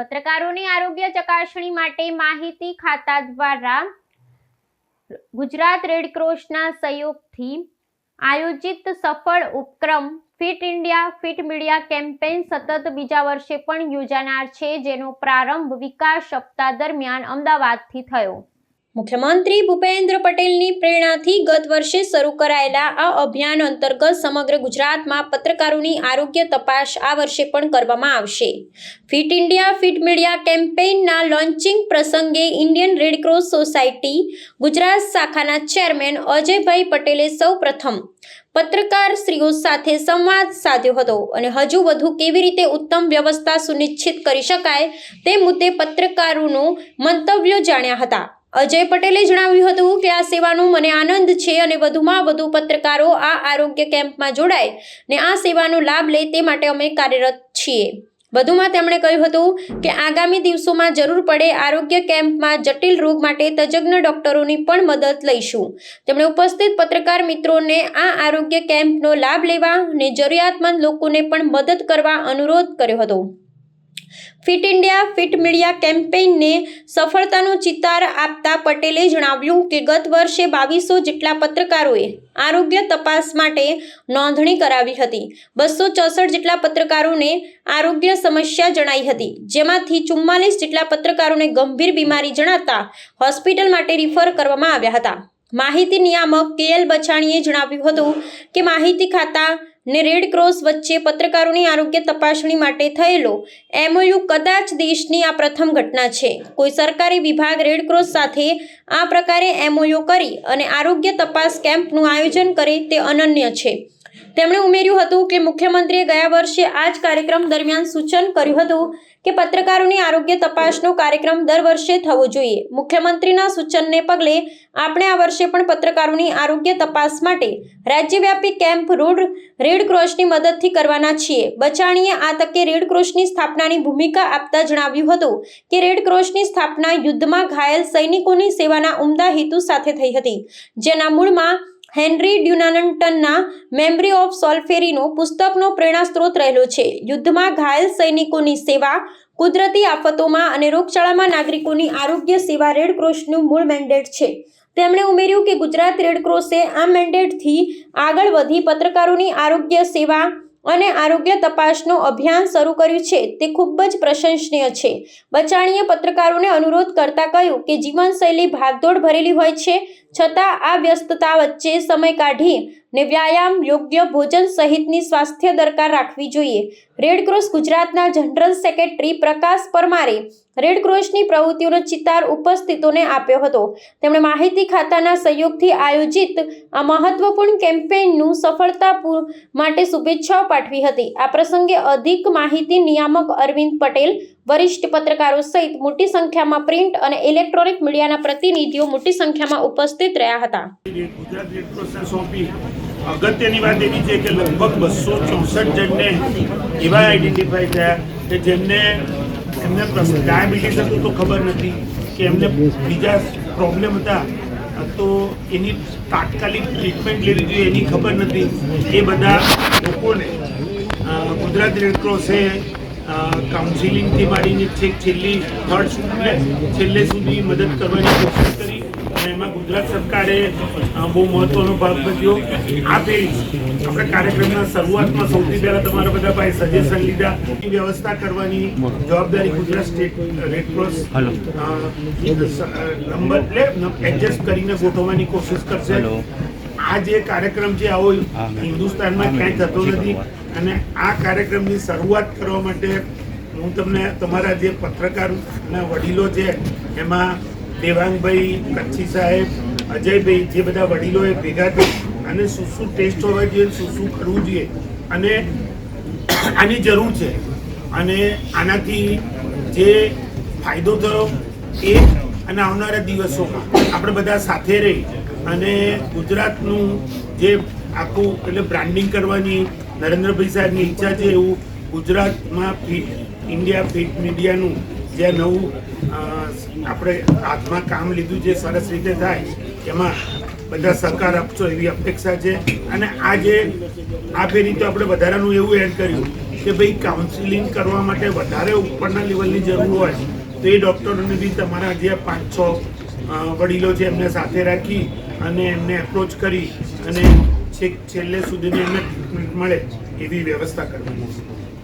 પત્રકારોની આરોગ્ય ચકાસણી માટે માહિતી ખાતા દ્વારા ગુજરાત રેડક્રોસના સહયોગથી આયોજિત સફળ ઉપક્રમ fit India, fit media campaign સતત બીજા વર્ષે પણ યોજાનાર છે, જેનો પ્રારંભ વિકાસ સપ્તાહ દરમિયાન અમદાવાદથી થયો. મુખ્યમંત્રી ભૂપેન્દ્ર પટેલની પ્રેરણાથી ગત વર્ષે શરૂ કરાયેલા આ અભિયાન અંતર્ગત સમગ્ર ગુજરાતમાં પત્રકારોની આરોગ્ય તપાસ આ વર્ષે પણ કરવામાં આવશે. ફિટ ઇન્ડિયા, ફિટ મીડિયા કેમ્પેઇનના લોન્ચિંગ પ્રસંગે Indian Red Cross society Gujarat શાખાના ચેરમેન અજયભાઈ પટેલે સૌ પ્રથમ પત્રકાર શ્રીઓ સાથે સંવાદ સાધ્યો હતો અને હજુ વધુ કેવી રીતે ઉત્તમ વ્યવસ્થા સુનિશ્ચિત કરી શકાય તે મુદ્દે પત્રકારોનું મંતવ્યો જાણ્યા હતા. અજય પટેલે જણાવ્યું હતું કે આ સેવાનો મને આનંદ છે અને વધુમાં વધુ પત્રકારો આ આરોગ્ય કેમ્પમાં જોડાય ને આ સેવાનો લાભ લે તે માટે અમે કાર્યરત છીએ. વધુમાં તેમણે કહ્યું હતું કે આગામી દિવસોમાં જરૂર પડે આરોગ્ય કેમ્પમાં જટિલ રોગ માટે તજજ્ઞ ડોક્ટરોની પણ મદદ લઈશું. તેમણે ઉપસ્થિત પત્રકાર મિત્રોને આ આરોગ્ય કેમ્પનો લાભ લેવા અને જરૂરિયાતમંદ લોકોને પણ મદદ કરવા અનુરોધ કર્યો હતો. ફિટ ઇન્ડિયા, ફિટ મીડિયા કેમ્પેઇનને સફળતાનો ચિતાર આપતા પટેલે જણાવ્યું કે ગત વર્ષે બાવીસો જેટલા પત્રકારોએ આરોગ્ય તપાસ માટે નોંધણી કરાવી હતી. બસો ચોસઠ જેટલા પત્રકારોને આરોગ્ય સમસ્યા જણાઈ હતી. જેમાંથી ચુમ્માલીસ જેટલા પત્રકારોને ગંભીર બીમારી જણાતા હોસ્પિટલ માટે રિફર કરવામાં આવ્યા હતા. માહિતી નિયામક કે એલ બછાણીએ જણાવ્યું હતું કે માહિતી ખાતા ને રેડ ક્રોસ વચ્ચે પત્રકારોની આરોગ્ય તપાસણી માટે થયેલો એમઓયુ કદાચ દેશની આ પ્રથમ ઘટના છે. કોઈ સરકારી વિભાગ રેડ ક્રોસ સાથે આ પ્રકારે એમઓયુ કરી અને આરોગ્ય તપાસ કેમ્પનું આયોજન કરે તે અનન્ય છે. તેમણે ઉમેર્યું હતું કે મુખ્યમંત્રીએ ગયા વર્ષે આ જ કાર્યક્રમ દરમિયાન સૂચન કર્યું હતું કે પત્રકારોની આરોગ્ય તપાસનો કાર્યક્રમ દર વર્ષે થવો જોઈએ. મુખ્યમંત્રીના સૂચનને પગલે આપણે આ વર્ષે પણ પત્રકારોની આરોગ્ય તપાસ માટે રાજ્યવ્યાપી કેમ્પ રોડ, રેડ ક્રોસની મદદથી કરવાના છીએ. બચાણીએ આ તકે રેડ ક્રોસની સ્થાપનાની ભૂમિકા આપતા જણાવ્યું હતું કે રેડ ક્રોસની સ્થાપના યુદ્ધમાં ઘાયલ સૈનિકોની સેવાના ઉમદા હેતુ સાથે થઈ હતી. જેના મૂળમાં હેનરી ડ્યુનાનન્ટનના મેમરી ઓફ સોલ્ફેરીનો પુસ્તકનો પ્રેરણા સ્ત્રોત રહેલો છે. યુદ્ધમાં ઘાયલ સૈનિકોની સેવા, કુદરતી આફતોમાં અને રોગચાળામાં નાગરિકોની આરોગ્ય સેવા રેડ ક્રોસનું મૂળ મેન્ડેટ છે. તેમણે ઉમેર્યું કે ગુજરાત રેડ ક્રોસે આ મેન્ડેટથી આગળ વધી પત્રકારોની આરોગ્ય સેવા અને આરોગ્ય તપાસનો અભિયાન શરૂ કર્યું છે. તે ખૂબ જ પ્રશંસનીય છે. બચાણીએ પત્રકારોને અનુરોધ કરતા કહ્યું કે, જીવનશૈલી ભાગદોડ ભરેલી હોય છે. છતાં આ વ્યસ્તતા વચ્ચે સમય કાઢી ને વ્યાયામ, યોગ્ય ભોજન સહિતની સ્વાસ્થ્ય દરકાર રાખવી જોઈએ. રેડ ક્રોસ ગુજરાતના જનરલ સેક્રેટરી પ્રકાશ પરમારે રેડ ક્રોસની પ્રવૃત્તિઓનો ચિતાર ઉપસ્થિતોને આપ્યો હતો. તેમણે માહિતી ખાતાના સહયોગથી આયોજિત આ મહત્વપૂર્ણ કેમ્પેઇનનું સફળતા માટે શુભેચ્છાઓ પાઠવી હતી. આ પ્રસંગે અધિક માહિતી નિયામક અરવિંદ પટેલ વરિષ્ઠ પત્રકારો સહિત મોટી સંખ્યામાં પ્રિન્ટ અને ઇલેક્ટ્રોનિક મીડિયાના પ્રતિનિધિઓ મોટી સંખ્યામાં ઉપસ્થિત રહ્યા હતા. અગત્યની વાત એવી છે કે લગભગ બસો ચોસઠ જણને એવા આઈડેન્ટિફાઈ થયા કે જેમને એમને ડાયાબિટીસ હતું તો ખબર નથી કે એમને બીજા પ્રોબ્લેમ હતા, તો એની તાત્કાલિક ટ્રીટમેન્ટ લેવી જોઈએ એની ખબર નથી. એ બધા લોકોને ગુજરાત રેડ ક્રોસે કાઉન્સિલિંગથી માંડીને છેક છેલ્લી થર્ડ એટલે છેલ્લે સુધી મદદ કરવાની કોશિશ કરી અને એમાં ગુજરાત સરકારે બહુ મહત્વનો ભાગ ભજ્યો. આ પેઢી આપણે કાર્યક્રમના શરૂઆતમાં સૌથી પહેલા તમારા બધા ભાઈ સજેશન લીધા. વ્યવસ્થા કરવાની જવાબદારી Gujarat state Red Cross number એટલે એડજસ્ટ કરીને ગોઠવવાની કોશિશ કરશે. આ જે કાર્યક્રમ છે આવો હિન્દુસ્તાનમાં ક્યાંય થતો નથી. અને આ કાર્યક્રમની શરૂઆત કરવા માટે હું તમને તમારા જે પત્રકારના વડીલો છે, એમાં દેવાંગભાઈ કચ્છી સાહેબ, અજયભાઈ, જે બધા વડીલોએ ભેગા થઈ અને શું શું ટેસ્ટ હોવા જોઈએ, શું શું કરવું જોઈએ અને આની જરૂર છે. અને આનાથી જે ફાયદો થયો એ અને આવનારા દિવસોમાં આપણે બધા સાથે રહી અને ગુજરાતનું જે આખું એટલે બ્રાન્ડિંગ કરવાની નરેન્દ્રભાઈ સાહેબની ઈચ્છા છે એવું ગુજરાતમાં ફિટ, ઇન્ડિયા ફિટ મીડિયાનું જે નવું આપણે હાથમાં કામ લીધું જે સરસ રીતે થાય, એમાં બધા સહકાર આપશો એવી અપેક્ષા છે. અને આજે આ ફેરી તો આપણે વધારાનું એવું એડ કર્યું કે ભાઈ કાઉન્સિલિંગ કરવા માટે વધારે ઉપરના લેવલની જરૂર હોય, તો એ ડૉક્ટરોને બી તમારા જે પાંચ છ વડીલો છે એમને સાથે રાખી અને એમને એપ્રોચ કરી અને છેક છેલ્લે સુધીની એમને ટ્રીટમેન્ટ મળે એવી વ્યવસ્થા કરવાની છે.